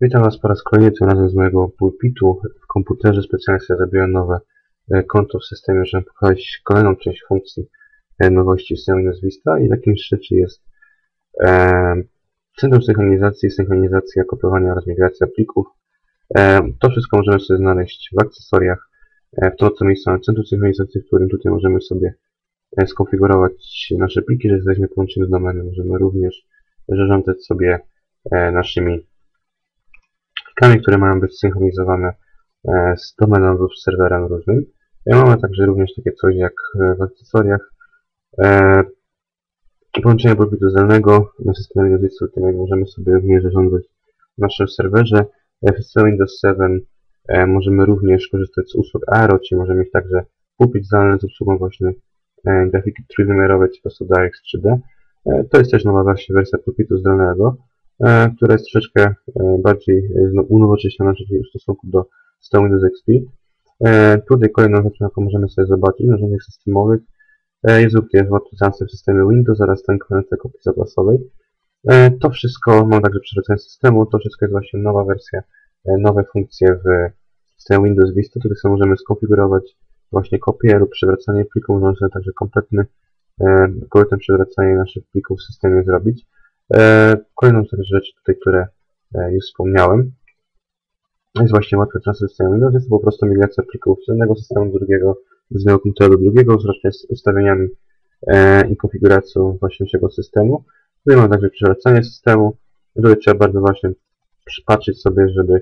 Witam Was po raz kolejny, tym razem z mojego pulpitu. W komputerze specjalnie sobie zrobiłem nowe e, konto w systemie, żeby pokazać kolejną część funkcji e, nowości w systemie Windows Vista i takim rzeczy jest e, Centrum Synchronizacji, synchronizacja, kopiowania oraz migracja plików. E, to wszystko możemy sobie znaleźć w akcesoriach. E, w to co miejsce mamy Centrum Synchronizacji, w którym tutaj możemy sobie e, skonfigurować nasze pliki, że jesteśmy połączeni z domenem. Możemy również zarządzać sobie naszymi plikami, które mają być synchronizowane e, z domeną lub serwerem różnym. I mamy także również takie coś jak e, w akcesoriach e, połączenie pulpitu zdalnego na systemie Windows 7 możemy sobie również zarządzać w naszym serwerze. W systemie Windows 7 możemy również korzystać z usług Aero, czyli możemy mieć także pulpit zdalny z obsługą właśnie grafiki trójwymiarowej, czy po prostu DirectX 3D. To jest też nowa wersja pulpitu zdalnego. E, która jest troszeczkę e, bardziej e, unowocześniona w stosunku do systemu Windows XP. Tutaj kolejną rzeczą, jaką możemy sobie zobaczyć w narzędziach systemowych jest również optymizacja w systemie Windows oraz ten konektę kopii zapasowej. To wszystko, mam także przerzucenie systemu, to wszystko jest właśnie nowa wersja, nowe funkcje w systemie Windows Vista. Tutaj sobie możemy skonfigurować właśnie kopię lub przewracanie plików, możemy sobie także kompletny, kompletne przewracanie naszych plików w systemie zrobić. E, kolejną z rzeczy tutaj, które e, już wspomniałem, jest właśnie transfer systemu Windows. Jest to po prostu migracja plików z jednego systemu do drugiego, z jednego komputera do drugiego, z z ustawieniami e, i konfiguracją właśnie naszego systemu. Tutaj mamy także przewracanie systemu. Tutaj trzeba bardzo właśnie przypatrzeć sobie, żeby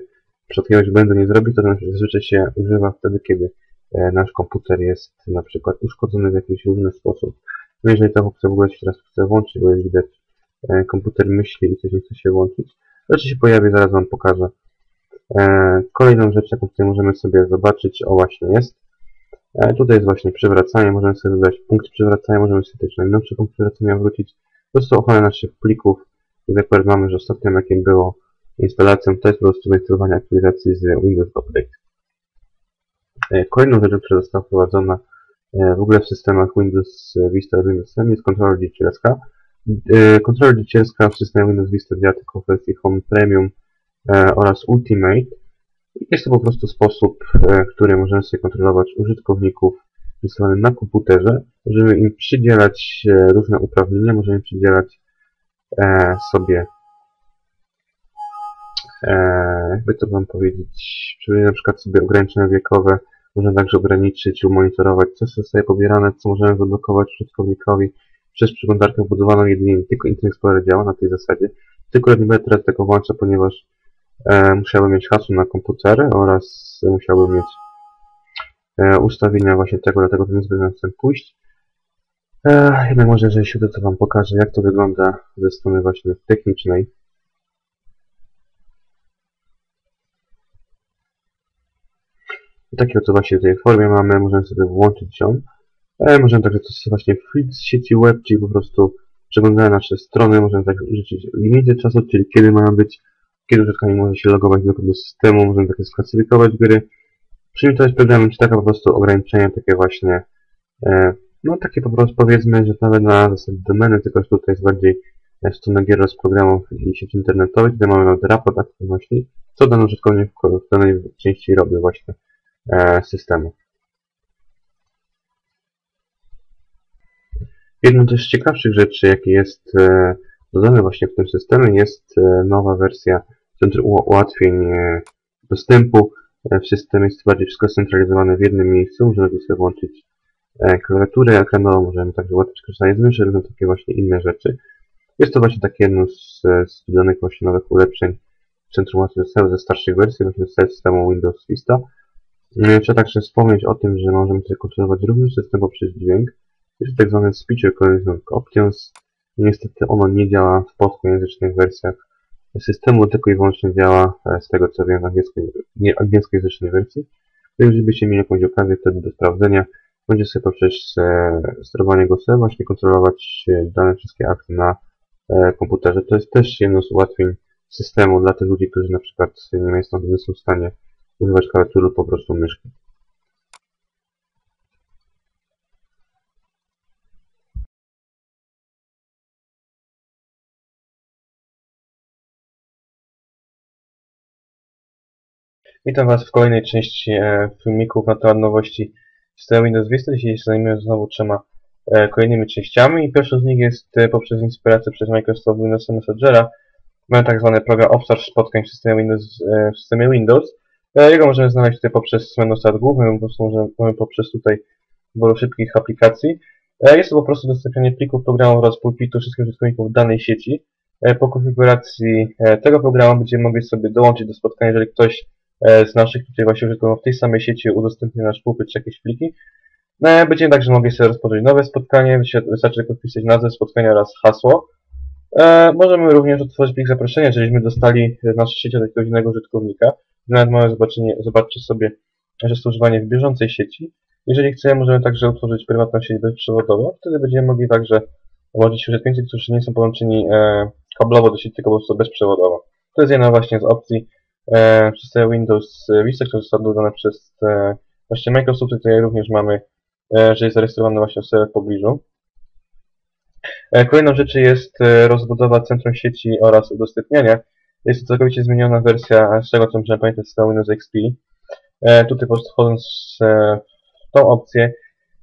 jakiegoś błędu nie zrobić. To zazwyczaj się używa wtedy, kiedy nasz komputer jest na przykład uszkodzony w jakiś różny sposób. No jeżeli ta opcja w ogóle się teraz chce włączyć, bo jest widać komputer myśli i coś nie chce się włączyć. Rzeczy się pojawi, zaraz Wam pokażę. E, kolejną rzecz, jaką tutaj możemy sobie zobaczyć, o właśnie jest. E, tutaj jest właśnie przywracanie, możemy sobie wybrać punkt przywracania, możemy sobie też najnowszy punkt przywracania wrócić. Po prostu ochronę naszych plików. Tutaj akurat mamy, że ostatnim jakim było instalacją, to jest po prostu zainstalowanie aktualizacji z Windows Update. Kolejną rzeczą, która została wprowadzona w ogóle w systemach Windows Vista i Windows 7 jest kontrola dziecielska. E, kontrola dziecielska w systemie Windows Vista działa wersji Home Premium e, oraz Ultimate. Jest to po prostu sposób, e, w który możemy sobie kontrolować użytkowników instalowanych na komputerze. Możemy im przydzielać różne uprawnienia, możemy przydzielać sobie jakby to wam powiedzieć, czyli na przykład sobie ograniczenia wiekowe, możemy także ograniczyć lub monitorować, co zostaje pobierane, co możemy zablokować użytkownikowi, przez przeglądarkę wbudowaną jedynie tylko Internet Explorer działa na tej zasadzie. Tylko nie będę teraz tego włączał, ponieważ e, musiałbym mieć hasło na komputer oraz musiałbym mieć e, ustawienia właśnie tego, dlatego to nie zbyt chcę pójść. E, jednak może, jeżeli się to Wam pokażę, jak to wygląda ze strony właśnie technicznej. I takiego właśnie w tej formie mamy, możemy sobie włączyć ją. E, możemy także coś właśnie w sieci web, czyli po prostu przeglądając nasze strony, możemy także użyć limity czasu, czyli kiedy mają być, kiedy użytkownik może się logować do, do systemu, możemy takie sklasyfikować gry, przymitować programy, czy taka po prostu ograniczenia, takie właśnie, e, no takie po prostu powiedzmy, że nawet na zasadzie domeny, tylko że tutaj jest bardziej w stronę gier oraz programów i sieci internetowej, tutaj mamy nawet raport aktywności, co dany użytkownik w danej części robi właśnie e, systemu. Jedną też z ciekawszych rzeczy, jakie jest e, dodane właśnie w tym systemie, jest e, nowa wersja Centrum Ułatwień e, Dostępu. W systemie jest bardziej wszystko scentralizowane w jednym miejscu. Możemy tu sobie włączyć klawiaturę ekranową, możemy także ułatwić korzystanie z myszy, różne takie właśnie inne rzeczy. Jest to właśnie takie jedno z, z dodanych właśnie nowych ulepszeń Centrum Ułatwień Dostępu ze starszych wersji właśnie z systemu Windows Vista. Trzeba także wspomnieć o tym, że możemy tutaj kontrolować również system poprzez dźwięk. Jest tak zwane Speech Recognition Options. Niestety ono nie działa w polskojęzycznych wersjach systemu, tylko i wyłącznie działa e, z tego co wiem w angielskojęzycznej wersji. Jeżeli byście mieli jakąś okazję wtedy do sprawdzenia, będziecie sobie poprzez e, sterowanie głosem właśnie kontrolować e, dane wszystkie akty na e, komputerze. To jest też jedno z ułatwień systemu dla tych ludzi, którzy na przykład nie, są, nie są w stanie używać klawiatury po prostu myszki. Witam Was w kolejnej części e, filmików na temat nowości systemu Windows Vista. Dzisiaj się zajmiemy znowu trzema e, kolejnymi częściami i pierwszą z nich jest e, poprzez inspirację przez Microsoft Windows Messengera. Mamy tak zwany program obsług spotkań w systemie Windows. E, w systemie Windows. E, jego możemy znaleźć tutaj poprzez menu start główny, po prostu możemy poprzez tutaj wielu szybkich aplikacji. E, jest to po prostu udostępnienie plików programu oraz pulpitu wszystkich użytkowników danej sieci. E, po konfiguracji e, tego programu będziemy mogli sobie dołączyć do spotkania, jeżeli ktoś z naszych tutaj właśnie użytkowników w tej samej sieci udostępni nasz pulpit czy jakieś pliki. No, będziemy także mogli sobie rozpocząć nowe spotkanie, wystarczy tylko wpisać nazwę spotkania oraz hasło. E, możemy również otworzyć plik zaproszenia, żebyśmy dostali nasze sieci od jakiegoś innego użytkownika. Nawet mamy zobaczenie, zobaczcie sobie, to używanie w bieżącej sieci. Jeżeli chcemy, możemy także utworzyć prywatną sieć bezprzewodową. Wtedy będziemy mogli także łączyć użytkownicy, którzy nie są połączeni e, kablowo do sieci, tylko po prostu bezprzewodowo. To jest jedna właśnie z opcji, e, system Windows Vista, które zostały dodane przez e, właśnie Microsoft. Tutaj również mamy, e, że jest zarejestrowany właśnie serwer w pobliżu. E, kolejną rzeczą jest e, rozbudowa centrum sieci oraz udostępniania. Jest to całkowicie zmieniona wersja z tego, co możemy pamiętać z Windows XP. E, tutaj po prostu wchodząc e, w tą opcję,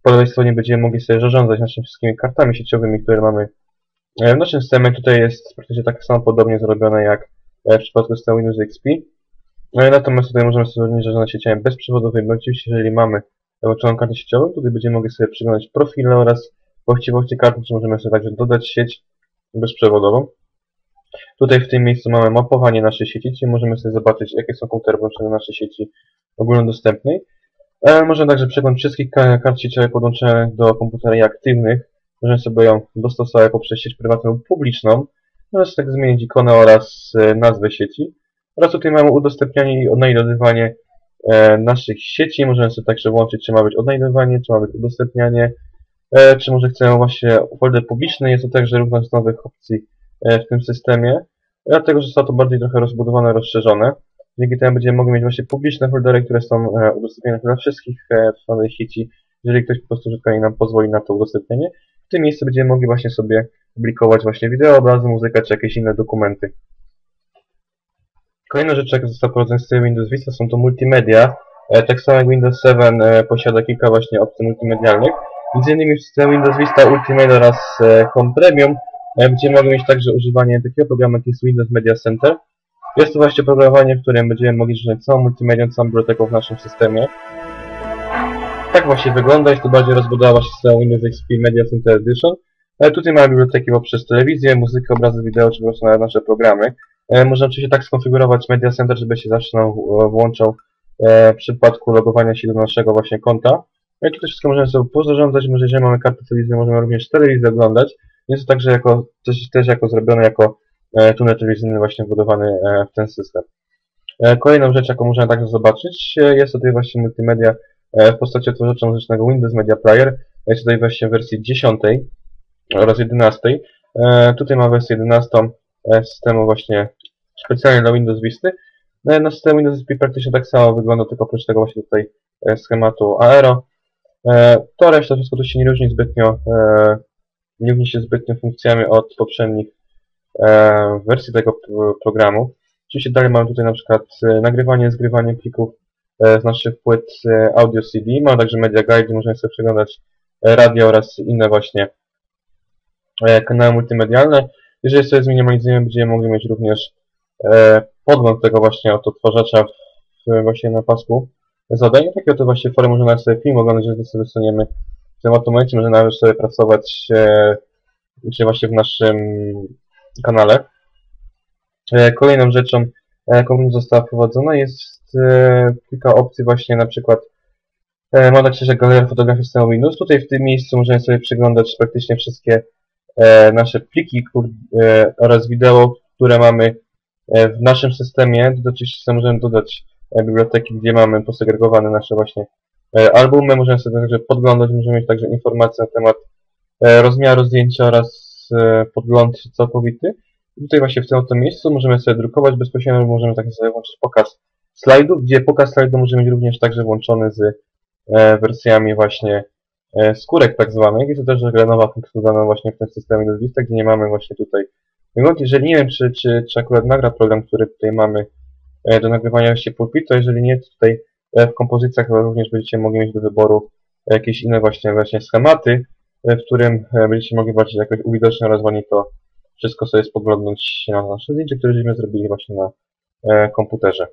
po lewej stronie będziemy mogli sobie zarządzać naszymi wszystkimi kartami sieciowymi, które mamy e, w naszym systemie. Tutaj jest praktycznie tak samo podobnie zrobione jak w przypadku systemu Windows XP. No natomiast tutaj możemy sobie również zarządzać sieciami bezprzewodowymi. Oczywiście, jeżeli mamy włączoną kartę sieciową, tutaj będziemy mogli sobie przyglądać profile oraz właściwości karty, czy możemy sobie także dodać sieć bezprzewodową. Tutaj w tym miejscu mamy mapowanie naszej sieci, czyli możemy sobie zobaczyć, jakie są komputery włączone do naszej sieci ogólnodostępnej. E, możemy także przegląd wszystkich kart sieciowych podłączonych do komputera aktywnych. Możemy sobie ją dostosować poprzez sieć prywatną lub publiczną. Możemy sobie tak zmienić ikonę oraz e, nazwę sieci. Oraz tutaj mamy udostępnianie i odnajdywanie e, naszych sieci. Możemy sobie także włączyć, czy ma być odnajdywanie, czy ma być udostępnianie, e, czy może chcemy właśnie folder publiczny. Jest to także równa z nowych opcji e, w tym systemie. Dlatego, że zostało to bardziej trochę rozbudowane, rozszerzone. Dzięki temu będziemy mogli mieć właśnie publiczne foldery, które są e, udostępnione dla wszystkich e, w danej sieci. Jeżeli ktoś po prostu użytkownik nam pozwoli na to udostępnienie, w tym miejscu będziemy mogli właśnie sobie publikować właśnie wideo, obrazy, muzykę czy jakieś inne dokumenty. Kolejna rzecz, jak została wprowadzona z Windows Vista, są to multimedia. E, tak samo jak Windows 7 e, posiada kilka właśnie opcji multimedialnych. Między innymi w systemie Windows Vista Ultimate oraz e, Home Premium będziemy mogli mieć także używanie takiego programu jak jest Windows Media Center. Jest to właśnie programowanie, w którym będziemy mogli zarządzać całą multimedią, całą biblioteką w naszym systemie. Tak właśnie wygląda, jest to bardziej rozbudowa systemu Windows XP Media Center Edition. Tutaj mamy biblioteki poprzez telewizję, muzykę, obrazy wideo, czy po prostu nasze programy. E, można oczywiście tak skonfigurować Media Center, żeby się zawsze nam włączał e, w przypadku logowania się do naszego właśnie konta. No i tutaj wszystko możemy sobie pozarządzać, może jeżeli mamy kartę telewizyjną, możemy również telewizję oglądać. Jest to także jako, też, też jako zrobione jako e, tunel telewizyjny właśnie wbudowany w ten system. Kolejną rzecz, jaką możemy także zobaczyć, jest tutaj właśnie multimedia w postaci otworzacza muzycznego Windows Media Player. Jest tutaj właśnie w wersji 10 oraz 11. Tutaj ma wersję 11 systemu właśnie specjalnie dla Windows Vista. No, na system Windows SP praktycznie tak samo wygląda, tylko oprócz tego właśnie tutaj e, schematu Aero. E, to reszta wszystko to się nie różni zbytnio, e, nie różni się zbytnio funkcjami od poprzednich wersji tego programu. Oczywiście dalej mamy tutaj na przykład nagrywanie, zgrywanie plików z naszych płyt audio CD. Mamy także Media Guide, gdzie możemy sobie przeglądać radio oraz inne właśnie kanały multimedialne. Jeżeli sobie zminimalizujemy, będziemy mogli mieć również e, podgląd tego właśnie od odtwarzacza w, właśnie na pasku zadań. Takie oto właśnie fory można sobie film oglądać, jeżeli sobie dostaniemy w tym momencie, można nawet sobie pracować e, właśnie w naszym kanale. E, kolejną rzeczą, jaką została wprowadzona jest e, kilka opcji właśnie na przykład e, ma tak że galeria fotografii systemu Windows. Tutaj w tym miejscu możemy sobie przeglądać praktycznie wszystkie E, nasze pliki e, oraz wideo, które mamy e, w naszym systemie. Oczywiście możemy dodać biblioteki, gdzie mamy posegregowane nasze właśnie albumy. Możemy sobie także podglądać, możemy mieć także informacje na temat rozmiaru zdjęcia oraz podgląd całkowity. I tutaj właśnie w tym oto miejscu możemy sobie drukować bezpośrednio, możemy także sobie włączyć pokaz slajdów, gdzie pokaz slajdów możemy mieć również także włączony z wersjami właśnie skórek tak zwanych. Jest to też gra nowa funkcjonowana właśnie w tym systemie Vista, gdzie nie mamy właśnie tutaj wygląd. Jeżeli nie wiem, czy, czy, czy akurat nagra program, który tutaj mamy e, do nagrywania właśnie pulpitu, jeżeli nie, to tutaj e, w kompozycjach również będziecie mogli mieć do wyboru jakieś inne właśnie, właśnie schematy, e, w którym e, będziecie mogli bardziej jakoś uwidocznić oraz to wszystko sobie spoglądnąć na nasze zdjęcie, które żeśmy zrobili właśnie na e, komputerze.